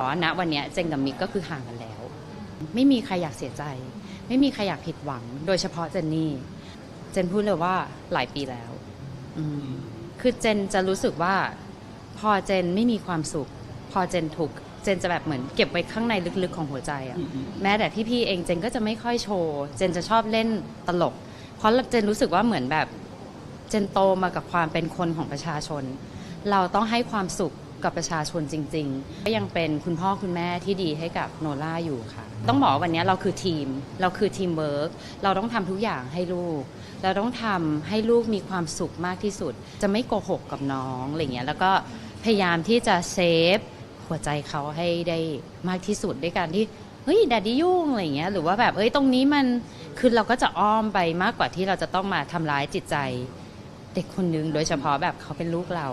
อ๋อณวันเนี้ยเจงกับมิกก็คือห่างกันแล้ว ไม่มีใครอยากเสียใจ ไม่มีใครอยากผิดหวัง โดยเฉพาะเจนนี่ เจนพูดเลยว่าหลายปีแล้วอืมคือเจนจะรู้สึกว่า พอเจนไม่มีความสุข พอเจนทุกข์เจนจะแบบเหมือนเก็บไว้ข้างในลึกๆของหัวใจอะแม้แต่พี่ๆเองเจนก็จะไม่ค่อยโชว์เจนจะชอบเล่นตลก เพราะเจนรู้สึกว่าเหมือนแบบ เจนโตมากับความเป็นคนของประชาชน เราต้องให้ความสุข กับประชาชนจริง ๆ ก็ยังเป็นคุณพ่อคุณแม่ที่ดีให้กับโนล่าอยู่ค่ะ ต้องบอกวันนี้เราคือทีม เราคือทีมเวิร์กเราต้องทำทุกอย่างให้ลูก เราต้องทำให้ลูกมีความสุขมากที่สุด จะไม่โกหกกับน้องอะไรเงี้ยแล้วก็พยายามที่จะเซฟหัวใจเขาให้ได้มากที่สุดด้วยการที่เฮ้ยแดดดี้ยุ่งอะไรเงี้ยหรือว่าแบบเอ้ยตรงนี้มันคือเราก็จะอ้อมไปมากกว่าที่เราจะต้องมาทำร้ายจิตใจ เด็กคนนึงโดยเฉพาะแบบเขาเป็นลูกเรา